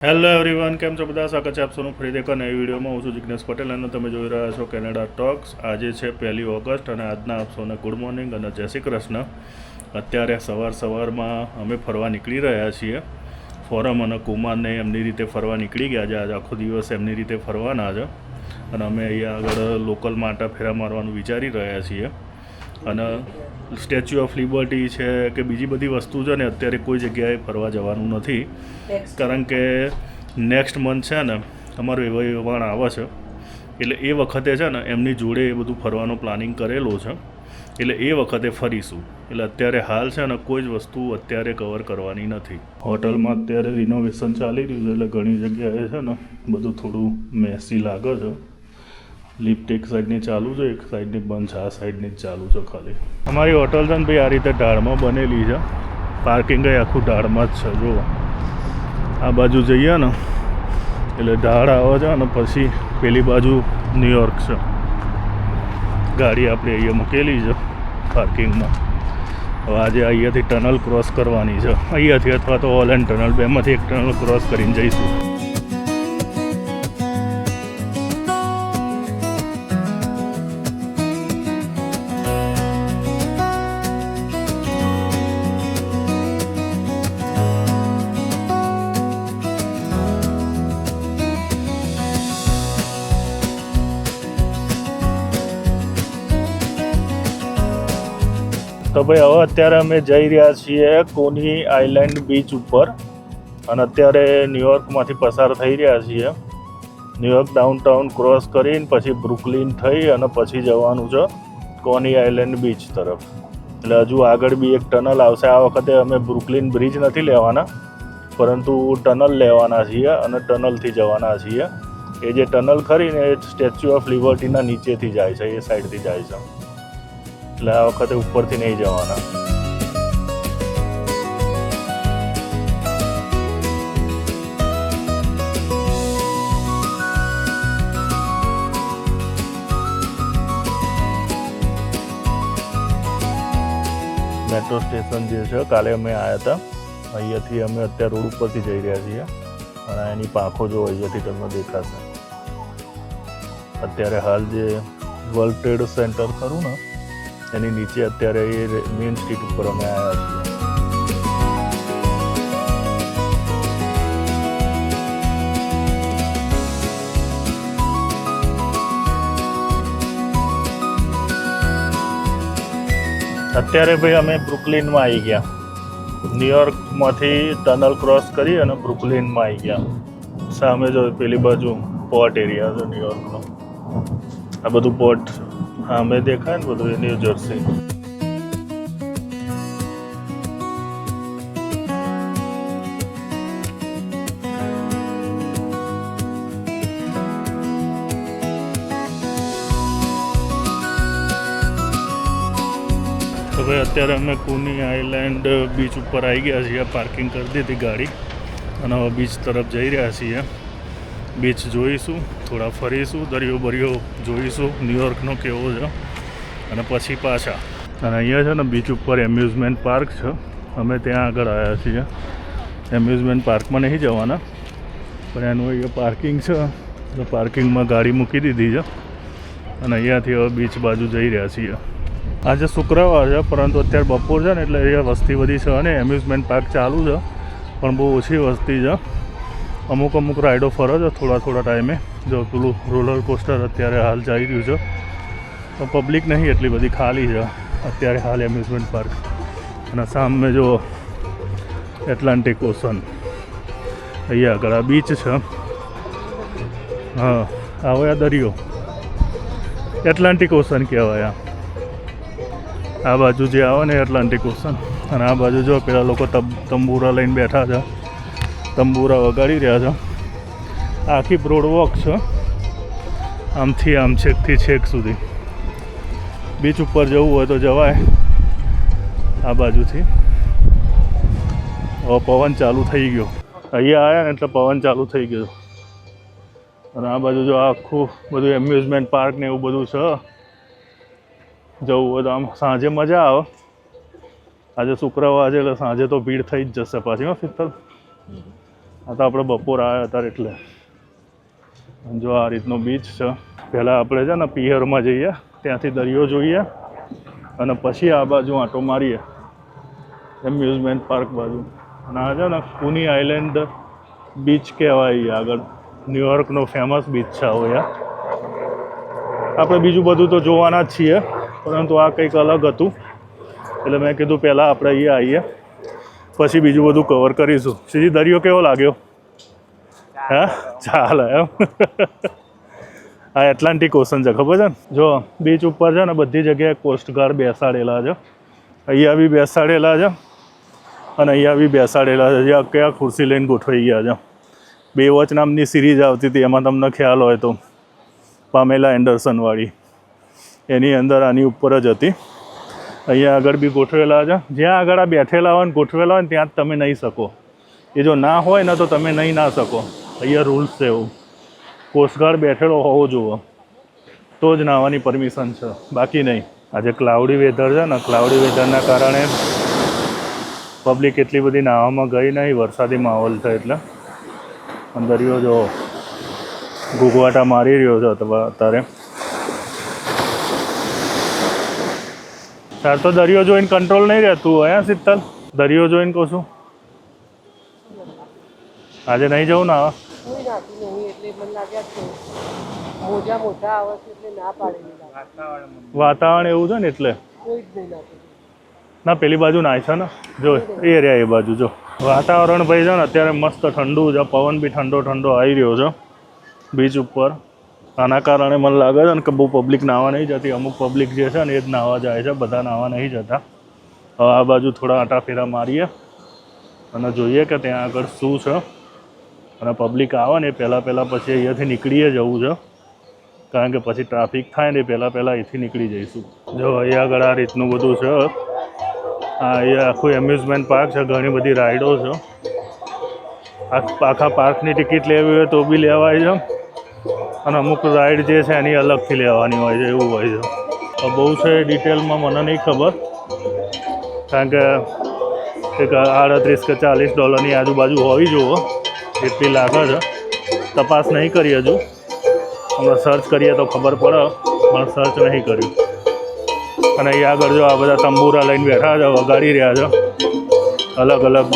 Hello everyone કેમ છો બધા? સ્વાગત છે આપ સૌનું ફરી એક નવી વિડીયોમાં. હું છું જિજ્ઞેશ પટેલ અને તમે જોઈ રહ્યા છો કેનેડા ટોક્સ આજે છે પહેલી ઓગસ્ટ અને આજના આપ સૌને ગુડ મોર્નિંગ અને જય શ્રી કૃષ્ણ. અત્યારે સવાર સવારમાં અમે ફરવા નીકળી રહ્યા છીએ. ફોરમ અને કુમારને એમની રીતે ફરવા નીકળી ગયા છે. આજે આખો દિવસ એમની રીતે ફરવાના છે. અને અમે અહીંયા આગળ લોકલ માટે ફેરા મારવાનું વિચારી રહ્યા છીએ. અને સ્ટેચ્યુ ઓફ લિબર્ટી છે કે બીજી બધી વસ્તુ છે ને અત્યારે કોઈ જગ્યાએ ફરવા જવાનું નથી. કારણ કે નેક્સ્ટ મંથ છે ને અમારું એવા વહાણ આવે છે. એટલે એ વખતે છે ને એમની જોડે એ બધું ફરવાનું પ્લાનિંગ કરેલું છે. એટલે એ વખતે ફરીશું. એટલે અત્યારે હાલ છે ને કોઈ જ વસ્તુ અત્યારે કવર કરવાની નથી. હોટલમાં અત્યારે રિનોવેશન ચાલી રહ્યું છે એટલે ઘણી જગ્યાએ છે ને બધું થોડું મેસી લાગે છે. લિફ્ટ એક સાઈડની ચાલુ છે, એક સાઈડની બંધ છે, આ સાઈડની જ ચાલુ છે ખાલી. અમારી હોટલ છે ને ભાઈ, આ રીતે ઢાળમાં બનેલી છે. પાર્કિંગ આખું ઢાળમાં જ છે જો આ બાજુ જઈએ ને, એટલે ઢાળ આવે છે અને પછી પેલી બાજુ ન્યુયોર્ક છે. ગાડી આપણે અહીંયા મૂકેલી છે પાર્કિંગમાં હવે આજે અહીંયાથી ટનલ ક્રોસ કરવાની છે. અહીંયાથી અથવા તો ઓલ એન્ડ ટનલ બેમાંથી એક ટનલ ક્રોસ કરીને જઈશું. તો ભાઈ હવે અત્યારે અમે જઈ રહ્યા છીએ કોની આઇલેન્ડ બીચ ઉપર. અને અત્યારે ન્યુયોર્કમાંથી પસાર થઈ રહ્યા છીએ. ન્યુયોર્ક ડાઉનટાઉન ક્રોસ કરીને પછી બ્રુકલિન થઈ અને પછી જવાનું છે કોની આઇલેન્ડ બીચ તરફ. એટલે હજુ આગળ બી એક ટનલ આવશે. આ વખતે અમે બ્રુકલિન બ્રિજ નથી લેવાના, પરંતુ ટનલ લેવાના છીએ અને ટનલથી જવાના છીએ. એ જે ટનલ ખરીને સ્ટેચ્યુ ઓફ લિબર્ટીના નીચેથી જાય છે, એ સાઈડથી જાય છે. એટલે આ વખતે ઉપરથી નહીં જવાના. મેટ્રો સ્ટેશન જે છે, કાલે અમે આવ્યા હતા. અહીંયાથી અમે અત્યારે રોડ ઉપરથી જઈ રહ્યા છીએ. અને એની પાંખો જો અહીંયાથી તમને દેખાશે. અત્યારે હાલ જે વર્લ્ડ ટ્રેડ સેન્ટર ખરું ને એની નીચે અત્યારે એ મેઇન સ્ટ્રીટ ઉપર અમે આવ્યા છીએ. અત્યારે ભાઈ અમે બ્રુકલિનમાં આવી ગયા. ન્યુયોર્કમાંથી ટનલ ક્રોસ કરી અને બ્રુકલિનમાં આવી ગયા. સામે જો પેલી બાજુ પોર્ટ એરિયા છે ન્યુયોર્કનો આ બધું પોર્ટ સામે દેખાય ને બધું એ ન્યૂ જર્સી તો ભાઈ અત્યારે અમે કુની આઇલેન્ડ બીચ ઉપર આવી ગયા છીએ પાર્કિંગ કરી દીધી ગાડી અને હવે બીચ તરફ જઈ રહ્યા છીએ બીચ જોઈશું, થોડા ફરીશું, દરિયો બરિયો જોઈશું ન્યુયોર્કનો કેવો છે અને પછી પાછા. અને અહીંયા છે ને બીચ ઉપર એમ્યુઝમેન્ટ પાર્ક છે. અમે ત્યાં આગળ આવ્યા છીએ. એમ્યુઝમેન્ટ પાર્કમાં નહીં જવાના, પણ એનું અહીંયા પાર્કિંગ છે. તો પાર્કિંગમાં ગાડી મૂકી દીધી છે. અને અહીંયાથી હવે બીચ બાજુ જઈ રહ્યા છીએ. આજે શુક્રવાર છે, પરંતુ અત્યારે બપોર છે ને, એટલે અહીંયા વસ્તી બધી છે અને એમ્યુઝમેન્ટ પાર્ક ચાલુ છે. પણ બહુ ઓછી વસ્તી છે. અમુક અમુક રાઈડો ફરો છે થોડા થોડા ટાઈમે જો પેલું રોલર કોસ્ટર અત્યારે હાલ જઈ રહ્યું છે. તો પબ્લિક નહીં એટલી બધી ખાલી છે. અત્યારે હાલ એમ્યુઝમેન્ટ પાર્ક અને સામે જો એટલાન્ટિક ઓશન અહીંયા આગળ આ બીચ છે. હા, આવો આ દરિયો. એટલાન્ટિક ઓશન કહેવાય આ. બાજુ જે આવે ને એટલાન્ટિક ઓશન અને આ બાજુ જો પેલા લોકો તબ તંબુરા લઈને બેઠા છે. તંબુરા વગાડી રહ્યા છે. આખી બ્રોડ વોક છે. આમથી આમ છેકથી છેક સુધી. બીચ ઉપર જવું હોય તો જવાય. આ બાજુથી. હવે પવન ચાલુ થઈ ગયો. અહીંયા આવ્યા ને એટલે પવન ચાલુ થઈ ગયો. અને આ બાજુ જો આખું બધું એમ્યુઝમેન્ટ પાર્ક ને એવું બધું છે. જવું હોય તો આમ સાંજે મજા આવે. આજે શુક્રવાર છે એટલે સાંજે તો ભીડ થઈ જ જશે પાછી, હો, શીતલ. આ તો આપણે બપોર આવ્યા હતા એટલે. જો આ રીતનો બીચ છે. પહેલાં આપણે છે ને પિયરમાં જઈએ, ત્યાંથી દરિયો જોઈએ અને પછી આ બાજુ આંટો મારીએ. એમ્યુઝમેન્ટ પાર્ક બાજુ. અને આ છે ને કુની આઇલેન્ડ બીચ કહેવાય આગળ. ન્યુયોર્કનો ફેમસ બીચ છે હવે આપણે બીજું બધું તો જોવાના જ છીએ, પરંતુ આ કંઈક અલગ હતું. એટલે મેં કીધું પહેલાં આપણે અહીંયા આવીએ. પછી બીજું બધું કવર કરીશું. સીધી દરિયો કેવો લાગ્યો? હા? ચાલે એમ. આ એટલાન્ટિક ઓશન છે ખબર છે ને? જો બીચ ઉપર છે ને બધી જગ્યાએ કોસ્ટગાર્ડ બેસાડેલા છે. અહીંયા બી બેસાડેલા છે. અને અહીંયા બી બેસાડેલા છે. જે કયા ખુરશી લઈને ગોઠવાઈ ગયા છે. બે વોચ નામની સિરીઝ આવતી હતી એમાં તમને ખ્યાલ હોય તો. પામેલા એન્ડરસનવાળી. એની અંદર આની ઉપર જ હતી. અહીંયા આગળ બી ગોઠવેલા છે. જ્યાં આગળ આ બેઠેલા હોય ને ગોઠવેલા હોય ને ત્યાં જ તમે નહીં શકો. એ જો ના હોય ને તો તમે નહીં ના શકો. અહીંયા રૂલ્સ છે એવું. કોસ્ટગાર્ડ બેઠેલો હોવો જુઓ. તો જ નાહવાની પરમિશન છે. બાકી નહીં. આજે ક્લાઉડી વેધર છે ને ક્લાઉડી વેધરના કારણે પબ્લિક એટલી બધી નાહવામાં ગઈ નહીં. વરસાદી માહોલ છે એટલે. દરિયો જો. ઘૂઘવાટા મારી રહ્યો છે અત્યારે. તાર તો દરિયો જોઈને કંટ્રોલ નહીં રહેતું હોય હે શીતલ? દરિયો જોઈને કહું છું. આજે નહીં જવું ને વાતાવરણ એવું છે ને એટલે. ના પેલી બાજુ નાય છે ને? જો એ રહ્યા એ બાજુ જો. વાતાવરણ ભાઈ છે ને અત્યારે મસ્ત ઠંડુ છે પવન બી ઠંડો ઠંડો આવી રહ્યો છે બીચ ઉપર. આના કારણે મને લાગે છે ને કે બહુ પબ્લિક નાહવા નહીં જતી. અમુક પબ્લિક જે છે ને, એ જ નાહવા જાય છે. બધા નાહવા નહીં જતા. હવે આ બાજુ થોડા આટા ફેરા મારીએ અને જોઈએ કે ત્યાં આગળ શું છે. અને પબ્લિક આવે ને એ પહેલાં પહેલાં પછી અહીંયાથી નીકળીએ જવું છે. કારણ કે પછી ટ્રાફિક થાય ને એ પહેલાં પહેલાં અહીંથી નીકળી જઈશું. જો અહીંયા આગળ આ રીતનું બધું છે. આ અહીંયા આખું એમ્યુઝમેન્ટ પાર્ક છે. ઘણી બધી રાઈડો છે. આખા પાર્કની ટિકિટ લેવી હોય તો બી લેવાય છે. અને અમુક રાઈડ જે છે એની અલગથી લેવાની હોય છે, એવું હોય છે. તો બહુ છે ડિટેલમાં મને નહીં ખબર. કારણ કે એક આડત્રીસ કે ચાલીસ ડોલરની આજુબાજુ હોવી જુઓ એટલી લાગે છે. તપાસ નહીં કરી હજુ. અમે સર્ચ કરીએ તો ખબર પડે, પણ સર્ચ નહીં કર્યું. અને અહીંયા આગળ જો આ બધા તંબુરા લઈને બેઠા છે, વગાડી રહ્યા છે. અલગ અલગ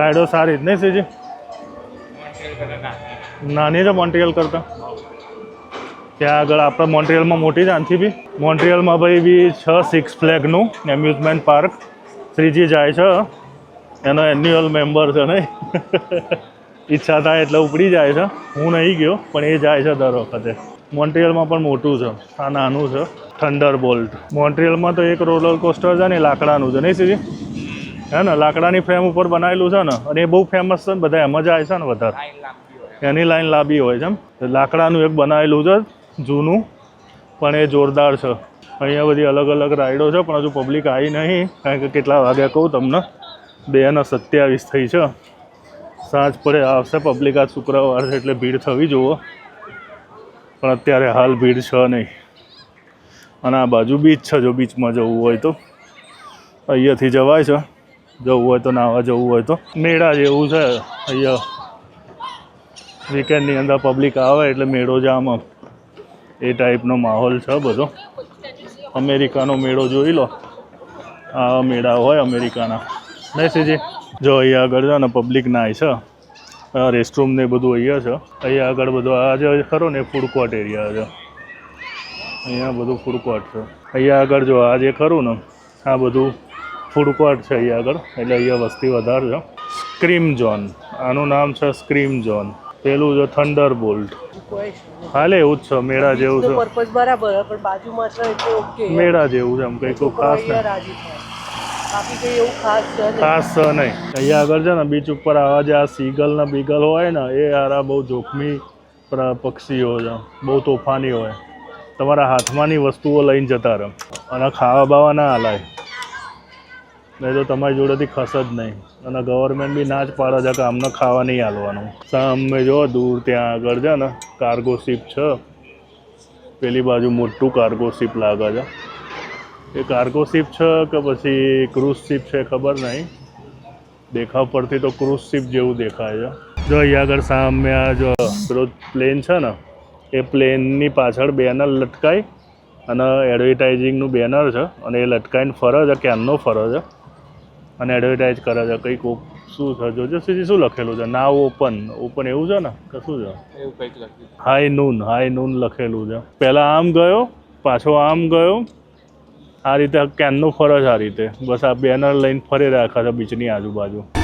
રાઈડો સારી જ નહીં સીજી નાની છે મોન્ટ્રિયલ કરતાં. ત્યાં આગળ આપણે મોન્ટ્રિયલમાં મોટી જ આનથી બી. મોન્ટ્રિયલમાં ભાઈ બી છ સિક્સ ફ્લેગનું એમ્યુઝમેન્ટ પાર્ક શ્રીજી જાય છે. એનો એન્યુઅલ મેમ્બર છે નહીં ઈચ્છા થાય એટલે ઉપડી જાય છે. હું નહીં ગયો, પણ એ જાય છે દર વખતે. મોન્ટ્રિયલમાં પણ મોટું છે. આ નાનું છે. થંડર બોલ્ટ મોન્ટ્રિયલમાં તો એક રોલર કોસ્ટર છે ને, લાકડાનું છે. નહીં સીધી? હે ને લાકડાની ફ્રેમ ઉપર બનાવેલું છે ને અને એ બહુ ફેમસ છે ને બધા એમ જ આવે છે ને વધારે. એની લાઈન લાંબી હોય છે એમ. લાકડાનું એક બનાવેલું છે જૂનું પણ એ જોરદાર છે. અહીંયા બધી અલગ અલગ રાઈડો છે પણ હજુ પબ્લિક આવી નહીં. કારણ કે કેટલા વાગ્યા કહું તમને બે ને સત્યાવીસ થઈ છે. સાંજ પડે આવશે પબ્લિક આ શુક્રવાર છે એટલે ભીડ થવી જુઓ. પણ અત્યારે હાલ ભીડ છે નહીં. અને આ બાજુ બીચ છે જો બીચમાં જવું હોય તો. અહીંયાથી જવાય છે. જવું હોય તો નાવા જવું હોય તો. મેળા જેવું છે. અહીંયા વીકેન્ડની અંદર પબ્લિક આવે એટલે મેળો જામ એ ટાઈપનો માહોલ છે બધો. અમેરિકાનો મેળો જોઈ લો. આ મેળા હોય અમેરિકાના. મેસેજી સીજી જો અહીંયા આગળ છે ને પબ્લિક નાય છે. રેસ્ટરૂમ ને બધું અહીંયા છે. અહીંયા આગળ બધું આ જે ખરો ને ફૂડ કોર્ટ એરિયા છે. અહીંયા બધું ફૂડ છે. અહીંયા આગળ જો આ જે ખરું ને, આ બધું ફૂડ કોર્ટ છે અહીંયા આગળ. એટલે અહીંયા વસ્તી વધારે છે. Scream zone. આનું નામ છે સ્ક્રીમ ઝોન. પેલું છે થંડર બોલ્ટ હાલે એવું જ છે મેળા જેવું છે. પર્પઝ બરાબર પણ બાજુમાં છે એટલે ઓકે મેળા જેવું છે એમ કંઈ કોઈ ખાસ નહીં. ખાસ છે નહીં. અહીંયા આગળ છે ને બીચ ઉપર આવા જે આ સીગલ ને બીગલ હોય ને એ આરા બહુ જોખમી પક્ષીઓ છે. બહુ તોફાની હોય. તમારા હાથમાંની વસ્તુઓ લઈને જતા રહે. અને ખાવા બાવા ના હલાય. નહીં તો તમારી જોડેથી ખસ જ નહીં. અને ગવર્મેન્ટ બી ના જ પાડે છે કે અમને ખાવા નહીં હાલવાનું સામે જો દૂર ત્યાં આગળ છે ને કાર્ગો શિપ છે. પેલી બાજુ મોટું કાર્ગો શિપ લાગે છે. એ કાર્ગો શિપ છે કે પછી ક્રૂઝ શિપ છે ખબર નહીં. દેખાવ પરથી તો ક્રૂઝ શિપ જેવું દેખાય છે. જો અહીંયા આગળ સામે આ જો પેલો પ્લેન છે ને, એ પ્લેનની પાછળ બેનર લટકાય અને એડવર્ટાઇઝિંગનું બેનર છે અને એ લટકાઈને ફરે છે ક્યારનો ફરે છે. અને એડવર્ટાઇઝ કરે છે કંઈક શું છે જોજો સુધી શું લખેલું છે? નાવ ઓપન ઓપન એવું છે ને? કે શું છે? એવું કંઈક લખ્યું. હાઈ નૂન હાઈ નૂન લખેલું છે. પહેલાં આમ ગયો પાછો આમ ગયો. આ રીતે ક્યારનો ફરે છે આ રીતે. બસ આ બેનર લઈને ફરી રાખ્યા છે બીચની આજુબાજુ.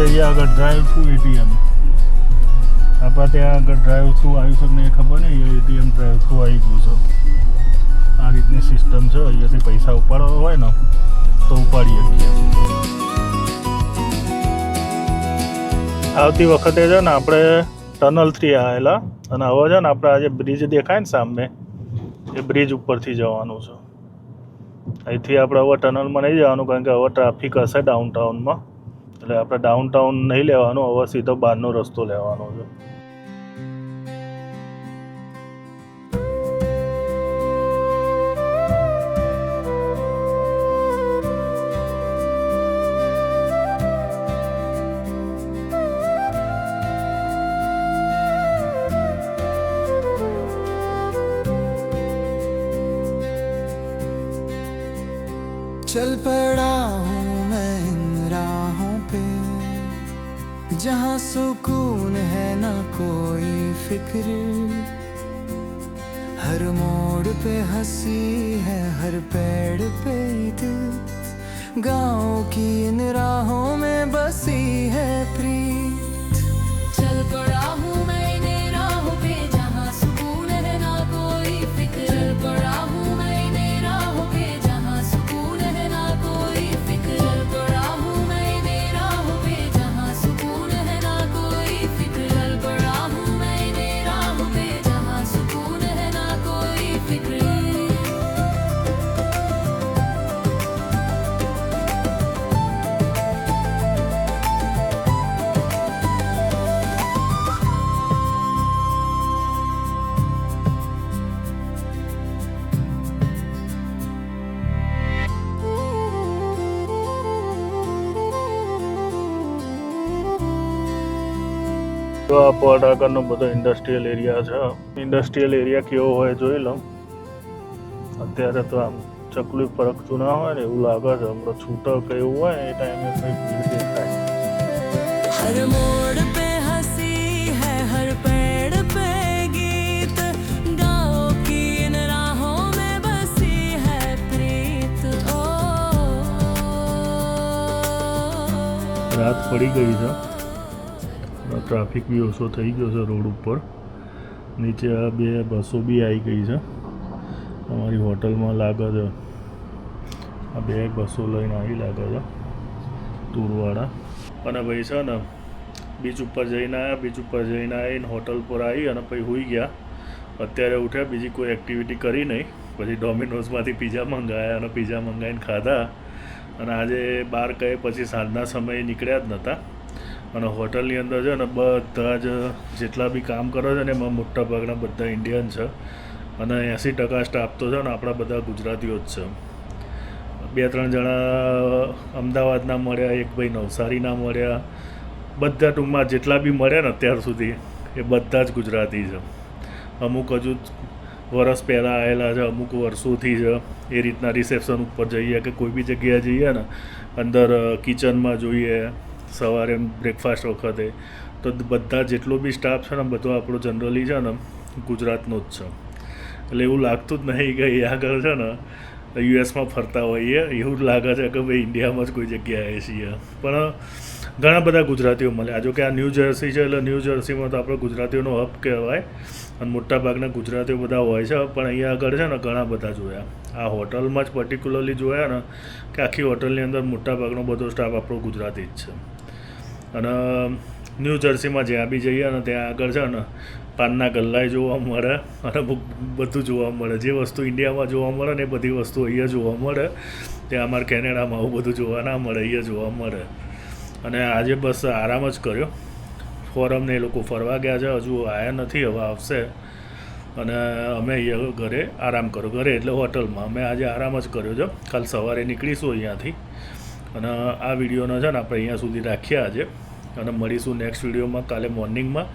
અહીંયા આગળ ડ્રાઈવ થ્રુ એટીએમ આપણા ત્યાં આગળ ડ્રાઈવ થ્રુ આવ્યું છે એ ખબર નહીં એટીએમ ડ્રાઈવ થ્રુ આવી ગયું છે. આ રીતની સિસ્ટમ છે, અહીંયાથી પૈસા ઉપાડવા હોય ને, તો ઉપાડી શકીએ. આવતી વખતે છે ને આપણે ટનલથી આવેલા, અને હવે છે ને આપણે આજે બ્રિજ દેખાય ને સામે, એ બ્રિજ ઉપરથી જવાનું છે. અહીંથી આપણે હવે ટનલમાં નહીં જવાનું, કારણ કે હવે ટ્રાફિક હશે ડાઉનટાઉનમાં એટલે આપણે ડાઉનટાઉન નહીં લેવાનું હવે સીધો બહારનો રસ્તો લેવાનો છે चल पड़ा फिक्र हर मोड़ पे हंसी है हर पेड़ पे ईद गाँव की इन राहों ફોર્ટ બધો ઇન્ડસ્ટ્રીયલ એરિયા છે. ઇન્ડસ્ટ્રીયલ એરિયા કેવો હોય જોઈ લઉં. અત્યારે તો આમ ચકલી પરખતું ના હોય ને એવું લાગે છે. હમણાં છૂટક એવું હોય એ ટાઈમે કંઈ ભીડ દેખાય. હર મોડ પે હસી હૈ હર પેડ રાત પડી ગઈ છે. ટ્રાફિક બી ઓછો થઈ ગયો છે રોડ ઉપર. નીચે આ બે બસો બી આવી ગઈ છે. અમારી હોટલમાં લાગે છે. આ બે બસો લઈને આવી લાગે છે. ટૂરવાળા અને ભાઈ છે ને, બીચ ઉપર જઈને આવ્યા, બીચ ઉપર જઈને આવીને હોટલ પર આવી અને પછી હોઈ ગયા. અત્યારે ઉઠ્યા, બીજી કોઈ એક્ટિવિટી કરી નહીં. પછી ડોમિનોઝમાંથી પીઝા મંગાવ્યા અને પીઝા મંગાવીને ખાધા. અને આજે બાર કહે પછી સાંજના સમયે નીકળ્યા જ નહોતા અને હોટલની અંદર છે ને બધા જ જેટલા બી કામ કરે છે ને એમાં મોટા ભાગના બધા ઇન્ડિયન છે. અને એંસી ટકા સ્ટાફ તો છે ને આપણા બધા ગુજરાતીઓ જ છે. બે ત્રણ જણા અમદાવાદના મળ્યા, એક ભાઈ નવસારીના મળ્યા. બધા ટૂંકમાં જેટલા બી મળ્યા ને અત્યાર સુધી એ બધા જ ગુજરાતી છે. અમુક હજુ વરસ પહેલાં આવેલા છે, અમુક વર્ષોથી છે. એ રીતના રિસેપ્શન ઉપર જઈએ કે કોઈ બી જગ્યાએ જઈએ ને, અંદર કિચનમાં જોઈએ. સવારે બ્રેકફાસ્ટ વખતે. તો બધા જેટલો બી સ્ટાફ છે ને, બધો આપણો જનરલી છે ને, ગુજરાતનો જ છે. એટલે એવું લાગતું જ નહીં કે એ આગળ છે ને યુએસમાં ફરતા હોઈએ, એવું લાગે છે કે ભાઈ ઇન્ડિયામાં જ કોઈ જગ્યાએ છીએ. પણ ઘણા બધા ગુજરાતીઓ મળ્યા જો કે આ ન્યૂ જર્સી છે, એટલે ન્યૂ જર્સીમાં તો આપણે ગુજરાતીઓનો હબ કહેવાય. અને મોટાભાગના ગુજરાતીઓ બધા હોય છે, પણ અહીંયા આગળ છે ને, ઘણા બધા જોયા. આ હોટલમાં જ પર્ટિક્યુલરલી જોયા ને, કે આખી હોટલની અંદર મોટાભાગનો બધો સ્ટાફ આપણો ગુજરાતી જ છે. અને ન્યૂ જર્સીમાં જ્યાં બી જઈએ ને ત્યાં આગળ છે ને, પાનના ગલ્લાએ જોવા મળે અને બધું જોવા મળે. જે વસ્તુ ઇન્ડિયામાં જોવા મળે ને એ બધી વસ્તુ અહીંયા જોવા મળે. ત્યાં અમારે કેનેડામાં આવું બધું જોવા ના મળે, અહીંયા જોવા મળે. અને આજે બસ આરામ જ કર્યો. ફોરમને એ લોકો ફરવા ગયા છે. હજુ આવ્યા નથી, હવે આવશે. અને અમે અહીંયા ઘરે આરામ કર્યો. ઘરે એટલે હોટલમાં. અમે આજે આરામ જ કર્યો છે. કાલ સવારે નીકળીશું અહીંયાથી. અને આ વિડીયોનો છે ને આપણે અહીંયા સુધી રાખ્યા આજે. અને મળીશું નેક્સ્ટ વિડીયોમાં કાલે મોર્નિંગમાં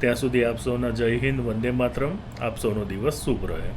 ત્યાં સુધી આપ સૌના જય હિન્દ, વંદે માતરમ. આપ સૌનો દિવસ શુભ રહે.